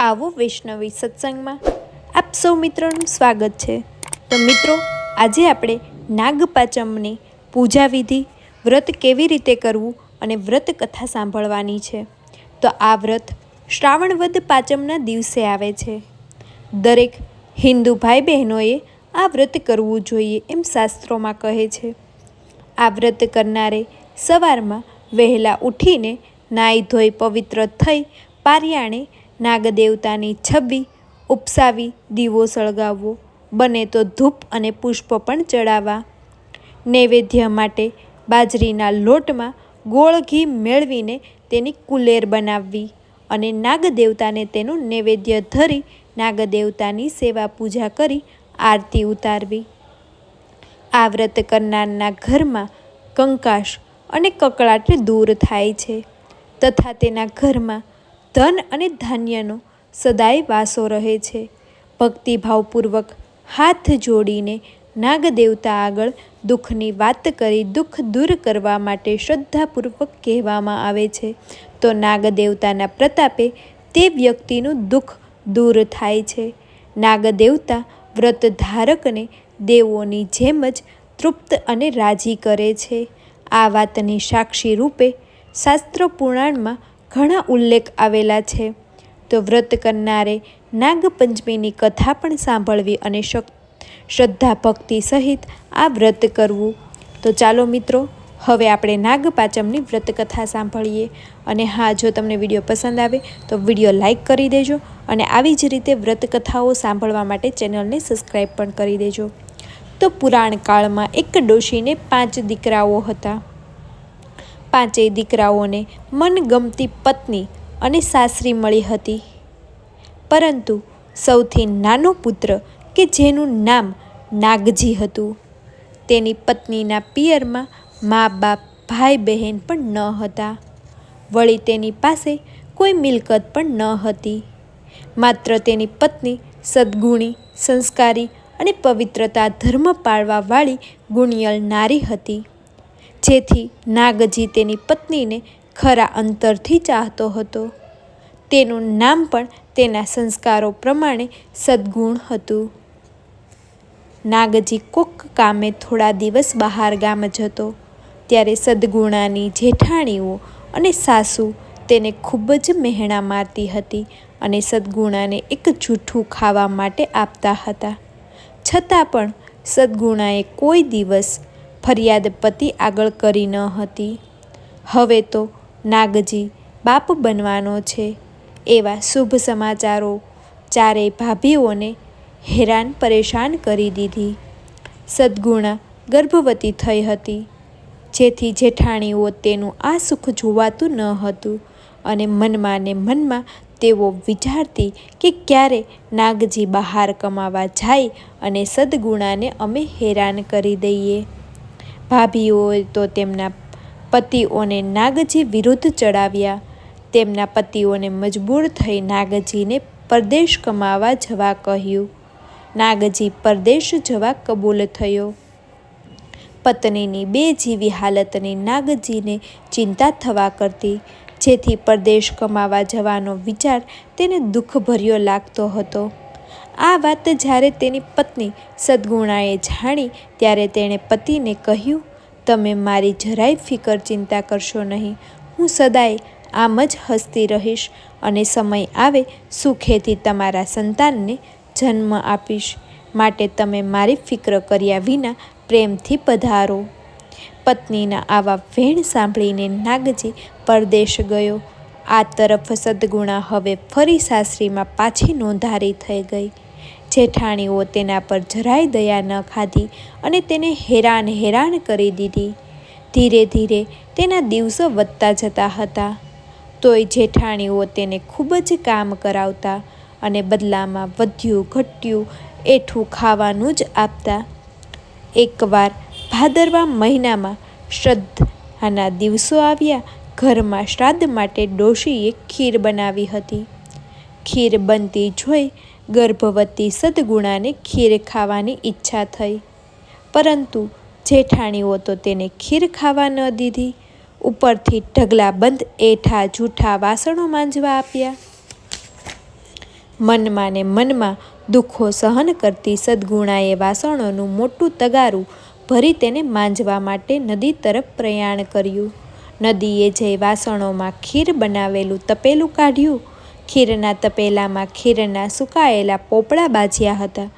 આવો વૈષ્ણવી સત્સંગમાં. આપ સૌ મિત્રોનું સ્વાગત છે. તો મિત્રો, આજે આપણે નાગપાચમની પૂજા વિધિ વ્રત કેવી રીતે કરવું અને વ્રત કથા સાંભળવાની છે. તો આ વ્રત શ્રાવણ પાચમના પાંચમના દિવસે આવે છે. દરેક હિન્દુ ભાઈ બહેનોએ આ વ્રત કરવું જોઈએ એમ શાસ્ત્રોમાં કહે છે. આ વ્રત કરનારે સવારમાં વહેલા ઉઠીને નાહી ધોઈ પવિત્ર થઈ પારિયાણે નાગદેવતાની છબી ઉપસાવી દીવો સળગાવવો. બને તો ધૂપ અને પુષ્પ પણ ચડાવવા. નૈવેદ્ય માટે બાજરીના લોટમાં ગોળ ઘી મેળવીને તેની કુલેર બનાવવી અને નાગદેવતાને તેનું નૈવેદ્ય ધરી નાગદેવતાની સેવા પૂજા કરી આરતી ઉતારવી. આ વ્રત કરનારના ઘરમાં કંકાશ અને કકળાટ દૂર થાય છે તથા તેના ઘરમાં ધન અને ધાન્યનો સદાય વાસો રહે છે. ભક્તિભાવપૂર્વક હાથ જોડીને નાગદેવતા આગળ દુઃખની વાત કરી દુઃખ દૂર કરવા માટે શ્રદ્ધાપૂર્વક કહેવામાં આવે છે. તો નાગદેવતાના પ્રતાપે તે વ્યક્તિનું દુઃખ દૂર થાય છે. નાગદેવતા વ્રત ધારકને દેવોની જેમ જ તૃપ્ત અને રાજી કરે છે. આ વાતની સાક્ષી રૂપે શાસ્ત્ર પુરાણમાં ઘણા ઉલ્લેખ આવેલા છે. તો વ્રત કરનારે નાગપંચમીની કથા પણ સાંભળવી અને શ્રદ્ધા ભક્તિ સહિત આ વ્રત કરવું. તો ચાલો મિત્રો, હવે આપણે નાગપાચમની વ્રતકથા સાંભળીએ. અને હા, જો તમને વીડિયો પસંદ આવે, તો વીડિયો લાઈક કરી દેજો અને આવી જ રીતે વ્રતકથાઓ સાંભળવા માટે ચેનલને સબસ્ક્રાઈબ પણ કરી દેજો. તો પુરાણ કાળમાં એક ડોશીને પાંચ દીકરાઓ હતા. પાંચેય દીકરાઓને મનગમતી પત્ની અને સાસરી મળી હતી. પરંતુ સૌથી નાનો પુત્ર, કે જેનું નામ નાગજી હતું, તેની પત્નીના પિયરમાં મા બાપ ભાઈ બહેન પણ ન હતા. વળી તેની પાસે કોઈ મિલકત પણ ન હતી. માત્ર તેની પત્ની સદગુણી, સંસ્કારી અને પવિત્રતા ધર્મ પાળવાવાળી ગુણિયલ નારી હતી. જેથી નાગજી તેની પત્નીને ખરા અંતરથી ચાહતો હતો. તેનું નામ પણ તેના સંસ્કારો પ્રમાણે સદ્ગુણ હતું. નાગજી કોક કામે થોડા દિવસ બહાર ગામ જતો ત્યારે સદગુણાની જેઠાણીઓ અને સાસુ તેને ખૂબ જ મહેણા મારતી હતી અને સદગુણાને એક જૂઠું ખાવા માટે આપતા હતા. છતાં પણ સદગુણાએ કોઈ દિવસ ફરિયાદ પતિ આગળ કરી ન હતી. હવે તો નાગજી બાપ બનવાનો છે એવા શુભ સમાચારો ચારેય ભાભીઓને હેરાન પરેશાન કરી દીધી. સદગુણા ગર્ભવતી થઈ હતી. જેથી જેઠાણીઓ તેનું આ સુખ જોવાતું ન હતું અને મનમાં ને મનમાં તેઓ વિચારતી કે ક્યારે નાગજી બહાર કમાવા જાય અને સદગુણાને અમે હેરાન કરી દઈએ. ભાભીઓએ તો તેમના પતિઓને નાગજી વિરુદ્ધ ચડાવ્યા. તેમના પતિઓને મજબૂર થઈ નાગજીને પરદેશ કમાવા જવા કહ્યું. નાગજી પરદેશ જવા કબૂલ થયો. પત્નીની બે જીવી હાલતની નાગજીને ચિંતા થવા કરતી. જેથી પરદેશ કમાવા જવાનો વિચાર તેને દુઃખભર્યો લાગતો હતો. આ વાત જ્યારે તેની પત્ની સદગુણાએ જાણી, ત્યારે તેણે પતિને કહ્યું, તમે મારી જરાય ફિકર ચિંતા કરશો નહીં. હું સદાય આમ જ હસતી રહીશ અને સમય આવે સુખેથી તમારા સંતાનને જન્મ આપીશ. માટે તમે મારી ફિક્ર કર્યા વિના પ્રેમથી પધારો. પત્નીના આવા વેણ સાંભળીને નાગજી પરદેશ ગયો. આ તરફ સદગુણા હવે ફરી સાસરીમાં પાછી નોંધારી થઈ ગઈ. જેઠાણીઓ તેના પર જરાય દયા ન ખાધી અને તેને હેરાન હેરાન કરી દીધી. ધીરે ધીરે તેના દિવસો વધતા જતા હતા. તોય જેઠાણીઓ તેને ખૂબ જ કામ કરાવતા અને બદલામાં વધ્યું, ઘટ્યું, એઠું ખાવાનું જ આપતા. એકવાર ભાદરવા મહિનામાં શ્રદ્ધાના દિવસો આવ્યા, ઘરમાં શ્રાદ્ધ માટે ડોશીએ ખીર બનાવી હતી. ખીર બનતી જોઈ ગર્ભવતી સદગુણાને ખીર ખાવાની ઈચ્છા થઈ. પરંતુ જેઠાણીઓ તો તેને ખીર ખાવા ન દીધી. ઉપરથી ઢગલા બંધ એઠા જૂઠા વાસણો માંજવા આપ્યા. મનમાં ને મનમાં દુઃખો સહન કરતી સદગુણાએ વાસણોનું મોટું તગારું ભરી તેને માંજવા માટે નદી તરફ પ્રયાણ કર્યું. નદીએ જઈ વાસણોમાં ખીર બનાવેલું તપેલું કાઢ્યું ખીરના તપેલામાં ખીરના સુકાયેલા પોપડા બાજ્યા હતા.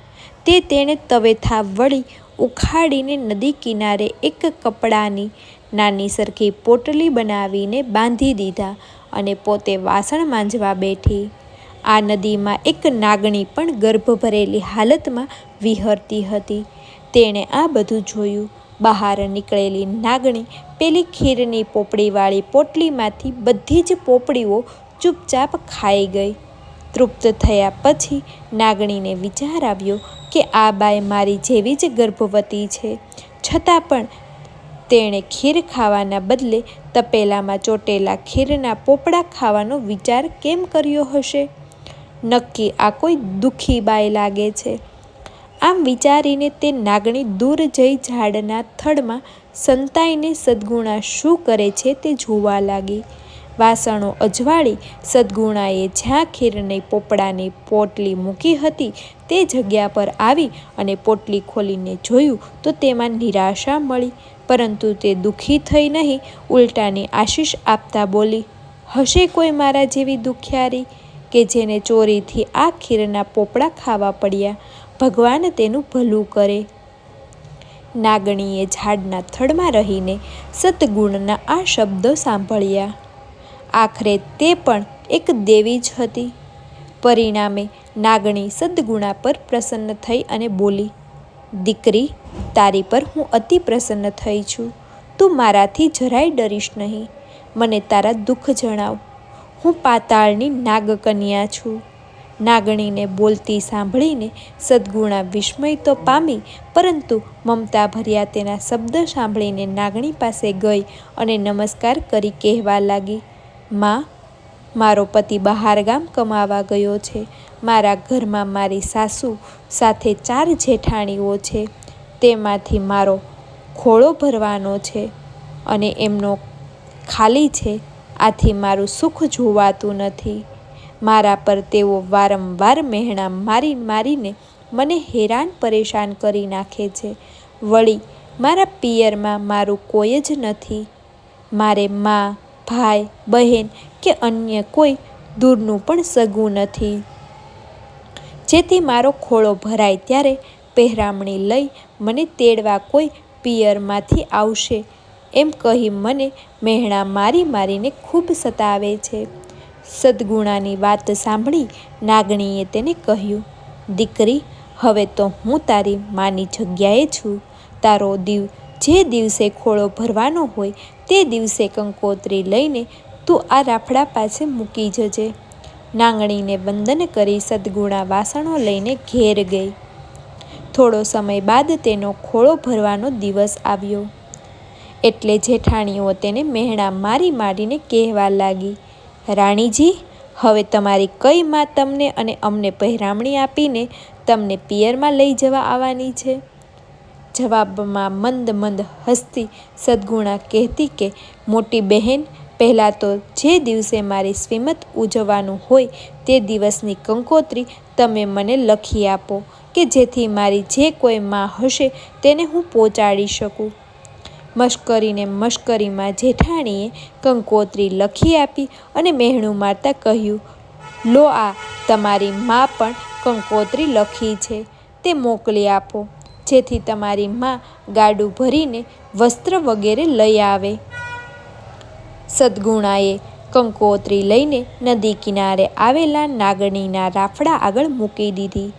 તે તેણે તવેથા વળી ઉખાડીને નદી કિનારે એક કપડાની નાની સરખી પોટલી બનાવીને બાંધી દીધા અને પોતે વાસણ માંજવા બેઠી. આ નદીમાં એક નાગણી પણ ગર્ભ ભરેલી હાલતમાં વિહરતી હતી. તેણે આ બધું જોયું. બહાર નીકળેલી નાગણી પેલી ખીરની પોપડીવાળી પોટલીમાંથી બધી જ પોપડીઓ ચૂપચાપ ખાઈ ગઈ. તૃપ્ત થયા પછી નાગણીને વિચાર આવ્યો કે આ બાય મારી જેવી જ ગર્ભવતી છે. છતાં પણ તેણે ખીર ખાવાના બદલે તપેલામાં ચોટેલા ખીરના પોપડા ખાવાનો વિચાર કેમ કર્યો હશે? નક્કી આ કોઈ દુઃખી બાય લાગે છે. આમ વિચારીને તે નાગણી દૂર જઈ ઝાડના થડમાં સંતાઈને સદગુણા શું કરે છે તે જોવા લાગી. વાસણો અજવાળી સદગુણાએ જ્યાં ખીરની પોપડાની પોટલી મૂકી હતી તે જગ્યા પર આવી અને પોટલી ખોલીને જોયું તો તેમાં નિરાશા મળી. પરંતુ તે દુઃખી થઈ નહીં, ઉલટાની આશીષ આપતા બોલી, હશે કોઈ મારા જેવી દુખિયારી કે જેને ચોરીથી આ ખીરના પોપડા ખાવા પડ્યા? ભગવાન તેનું ભલું કરે. નાગણીએ ઝાડના થડમાં રહીને સતગુણના આ શબ્દો સાંભળ્યા. આખરે તે પણ એક દેવી જ હતી. પરિણામે નાગણી સદગુણા પર પ્રસન્ન થઈ અને બોલી, દીકરી, તારી પર હું અતિ પ્રસન્ન થઈ છું. તું મારાથી જરાય ડરીશ નહીં. મને તારા દુઃખ જણાવ. હું પાતાળની નાગકન્યા છું. નાગણીને બોલતી સાંભળીને સદગુણા વિસ્મય તો પામી, પરંતુ મમતા ભર્યા તેના શબ્દ સાંભળીને નાગણી પાસે ગઈ અને નમસ્કાર કરી કહેવા લાગી માં, મારો પતિ બહાર ગામ કમાવા ગયો છે. મારા ઘરમાં મારી સાસુ સાથે ચાર જેઠાણીઓ છે. તેમાંથી મારો ખોળો ભરવાનો છે અને એમનો ખાલી છે. આથી મારું સુખ જોવાતું નથી. મારા પર તેઓ વારંવાર મહેણા મારી મારીને મને હેરાન પરેશાન કરી નાખે છે. વળી મારા પિયરમાં મારું કોઈ જ નથી. મારે મા ભાઈ, બહેન કે અન્ય કોઈ દૂરનું પણ સગું નથી. જેથી મારો ખોળો ભરાય ત્યારે પહેરામણી લઈ મને તેડવા કોઈ પિયરમાંથી આવશે, એમ કહી મને મહેણા મારી મારીને ખૂબ સતાવે છે. સદગુણાની વાત સાંભળી નાગણીએ તેને કહ્યું, દીકરી, હવે તો હું તારી માની જગ્યાએ છું. તારો દીવ જે દિવસે ખોળો ભરવાનો હોય તે દિવસે કંકોત્રી લઈને તું આ રાફડા પાસે મૂકી જજે. નાંગણીને વંદન કરી સદગુણા વાસણો લઈને ઘેર ગઈ. થોડો સમય બાદ તેનો ખોળો ભરવાનો દિવસ આવ્યો. એટલે જેઠાણીઓ તેને મહેણા મારી મારીને કહેવા લાગી, રાણીજી, હવે તમારી કઈ માં તમને અને અમને પહેરામણી આપીને તમને પિયરમાં લઈ જવા આવવાની છે? જવાબમાં મંદ મંદ હસતી સદગુણા કહેતી કે, મોટી બહેન, પહેલાં તો જે દિવસે મારી શ્રીમત ઉજવવાનું હોય તે દિવસની કંકોત્રી તમે મને લખી આપો, કે જેથી મારી જે કોઈ માં હશે તેને હું પહોંચાડી શકું. મશ્કરીને મશ્કરીમાં જેઠાણીએ કંકોત્રી લખી આપી અને મહેણું મારતા કહ્યું, લો આ, તમારી મા પણ કંકોત્રી લખી છે, તે મોકલી આપો. જેથી તમારી મા ગાડું ભરીને વસ્ત્ર વગેરે લઈ આવે. સદગુણાએ કંકોત્રી લઈને નદી કિનારે આવેલા નાગણીના રાફડા આગળ મૂકી દીધી.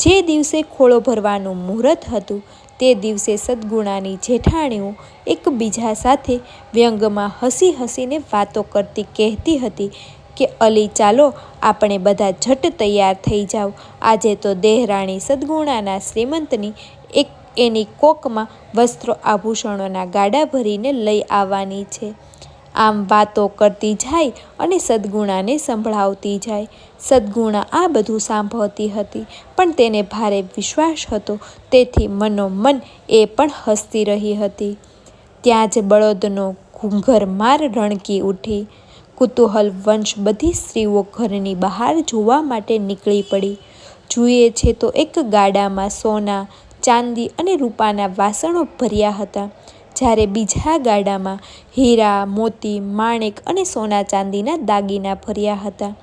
જે દિવસે ખોળો ભરવાનું મુહૂર્ત હતું, તે દિવસે સદગુણાની જેઠાણીઓ એકબીજા સાથે વ્યંગમાં હસી હસીને વાતો કરતી કહેતી હતી કે, અલી, ચાલો આપણે બધા ઝટ તૈયાર થઈ જાવ. આજે તો દેહરાણી સદગુણાના શ્રીમંતની એક એની કોકમાં વસ્ત્રો આભૂષણોના ગાડા ભરીને લઈ આવવાની છે. આમ વાતો કરતી જાય અને સદગુણાને સંભળાવતી જાય. સદગુણા આ બધું સાંભળતી હતી, પણ તેને ભારે વિશ્વાસ હતો, તેથી મનોમન એ પણ હસતી રહી હતી. ત્યાં જ બળદનો ઘૂંઘરમાર રણકી ઉઠી. કુતૂહલ વંશ બધી સ્ત્રીઓ ઘરની બહાર જોવા માટે નીકળી પડી. જુએ છે તો એક ગાડામાં સોના ચાંદી અને રૂપાના વાસણો ભર્યા હતા. જ્યારે બીજા ગાડામાં હીરા, મોતી, માણેક અને સોના ચાંદીના દાગીના ભર્યા હતા.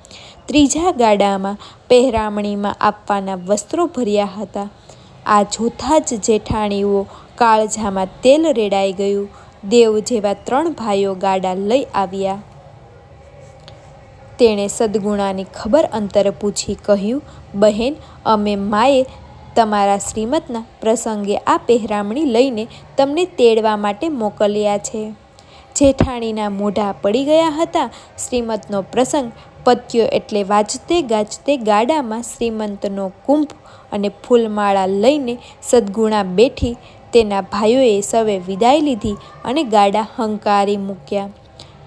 ત્રીજા ગાડામાં પહેરામણીમાં આપવાના વસ્ત્રો ભર્યા હતા. આ જોતા જ જેઠાણીઓ કાળજામાં તેલ રેડાઈ ગયું. દેવ જેવા ત્રણ ભાઈઓ ગાડા લઈ આવ્યા. તેણે સદગુણાની ખબર અંતર પૂછી કહ્યું, બહેન, અમે માએ તમારા શ્રીમતના પ્રસંગે આ પહેરામણી લઈને તમને તેડવા માટે મોકલ્યા છે. જેઠાણીના મોઢા પડી ગયા હતા. શ્રીમતનો પ્રસંગ પત્યો એટલે વાજતે ગાજતે ગાડામાં શ્રીમંતનો કુંભ અને ફૂલમાળા લઈને સદગુણા બેઠી તેના ભાઈઓએ સવે વિદાય લીધી અને ગાડા હંકારી મૂક્યા.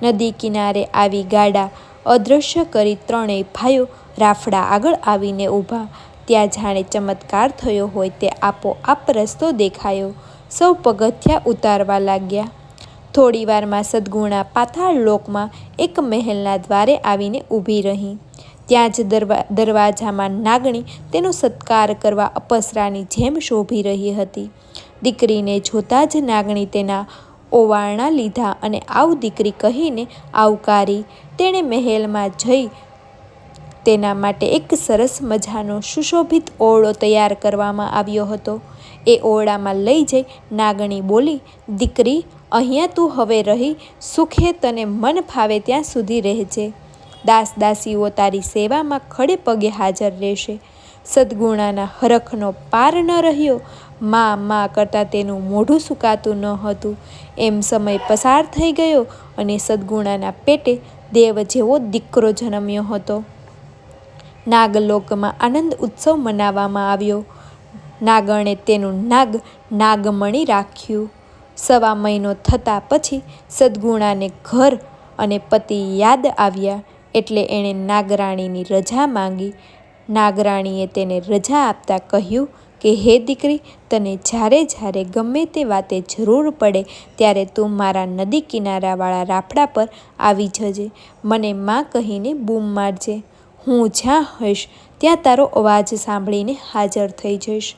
નદી કિનારે આવી ગાડા અદૃશ્ય કરી ત્રણેય ભાઈઓ રાફડા આગળ આવીને ઊભા. ત્યાં જાણે ચમત્કાર થયો હોય તે આપોઆપ રસ્તો દેખાયો. સૌ પગથિયા ઉતારવા લાગ્યા. થોડી વારમાં સદગુણા પાતાળ લોકમાં એક મહેલના દ્વારે આવીને ઊભી રહી. ત્યાં જ દરવા, દરવાજામાં નાગણી તેનો સત્કાર કરવા અપસરાની જેમ શોભી રહી હતી. દીકરીને જોતાં જ નાગણી તેના ઓવારણા લીધા અને આવ દીકરી કહીને, આવકારી. તેણે મહેલમાં જઈ તેના માટે એક સરસ મજાનો સુશોભિત ઓરડો તૈયાર કરવામાં આવ્યો હતો. એ ઓરડામાં લઈ જઈ નાગણી બોલી, દીકરી, અહીંયા તું હવે રહી, સુખે તને મન ફાવે ત્યાં સુધી રહેજે. દાસ દાસીઓ તારી સેવામાં ખડે પગે હાજર રહેશે. સદગુણાના હરખનો પાર ન રહ્યો. મા મા કરતાં તેનું મોઢું સુકાતું ન હતું. એમ સમય પસાર થઈ ગયો અને સદગુણાના પેટે દેવ જેવો દીકરો જન્મ્યો હતો. નાગલોકમાં આનંદ ઉત્સવ મનાવવામાં આવ્યો. નાગણે તેનું નાગ નાગમણી રાખ્યું. સવા મહિનો થતાં પછી સદગુણાને ઘર અને પતિ યાદ આવ્યા એટલે એણે નાગરાણીની રજા માંગી. નાગરાણીએ તેને રજા આપતા કહ્યું કે, હે દીકરી, તને જ્યારે જ્યારે ગમે તે વાતે જરૂર પડે, ત્યારે તું મારા નદી કિનારાવાળા રાફડા પર આવી જજે. મને માં કહીને બૂમ મારજે. હું જ્યાં હોઈશ, ત્યાં તારો અવાજ સાંભળીને હાજર થઈ જઈશ.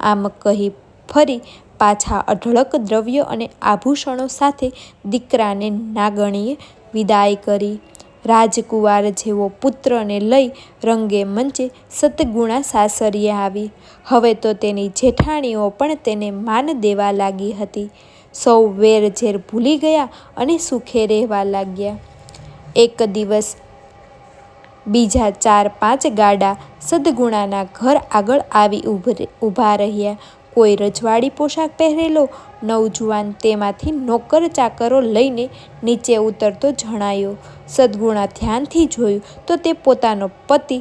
આમ કહી ફરી પાછા અઢળક દ્રવ્ય અને આભૂષણો સાથે દીકરાને નાગણીએ વિદાય કરી. રાજકુવાર જેવો પુત્રને લઈ રંગે મંચે સતગુણા સાસરીએ આવી. હવે તો તેની જેઠાણીઓ પણ તેને માન દેવા લાગી હતી. સૌ વેર ઝેર ભૂલી ગયા અને સુખે રહેવા લાગ્યા. એક દિવસ બીજા ચાર પાંચ ગાડા સદગુણાના ઘર આગળ આવી ઊભા રહ્યા. કોઈ રજવાડી પોશાક પહેરેલો, નવજુવાન તેમાંથી નોકર ચાકરો લઈને નીચે ઉતરતો જણાયો. સદગુણા ધ્યાનથી જોયું તો તે પોતાનો પતિ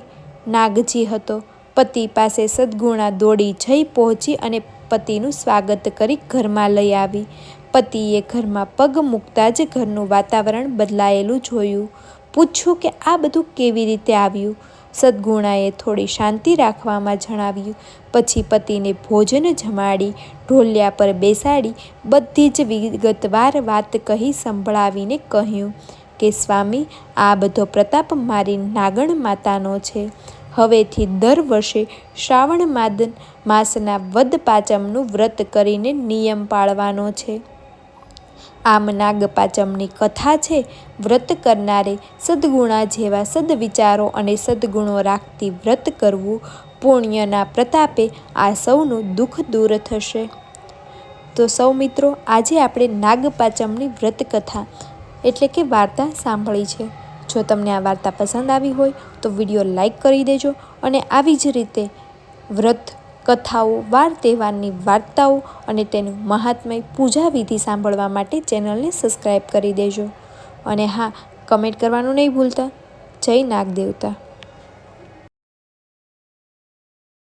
નાગજી હતો. પતિ પાસે સદગુણા દોડી જઈ પહોંચી અને પતિનું સ્વાગત કરી ઘરમાં લઈ આવી. પતિએ ઘરમાં પગ મૂકતા જ ઘરનું વાતાવરણ બદલાયેલું જોયું. પૂછ્યું કે આ બધું કેવી રીતે આવ્યું? સદગુણાએ થોડી શાંતિ રાખવામાં જણાવ્યું. પછી પતિને ભોજન જમાડી, ઢોલિયા પર બેસાડી, બધી જ વિગતવાર વાત કહી સંભળાવીને કહ્યું કે, સ્વામી, આ બધો પ્રતાપ મારી નાગણ માતાનો છે. હવેથી દર વર્ષે શ્રાવણ માદન માસના વદ પાંચમનું વ્રત કરીને નિયમ પાળવાનો છે. આમ નાગપાચમની કથા છે, વ્રત કરનારે સદગુણા જેવા સદવિચારો અને સદગુણો રાખતી વ્રત કરવું પુણ્યના પ્રતાપે આ સૌનું દુઃખ દૂર થશે. તો સૌ મિત્રો, આજે આપણે નાગપાચમની વ્રત કથા એટલે કે વાર્તા સાંભળી છે. જો તમને આ વાર્તા પસંદ આવી હોય તો વીડિયો લાઈક કરી દેજો અને આવી જ રીતે વ્રત કથાઓ વાર તહેવારની વાર્તાઓ અને તેનું મહાત્મય પૂજા વિધિ સાંભળવા માટે ચેનલને સબસ્ક્રાઈબ કરી દેજો. અને હા, કમેન્ટ કરવાનું નહીં ભૂલતા. જય નાગ દેવતા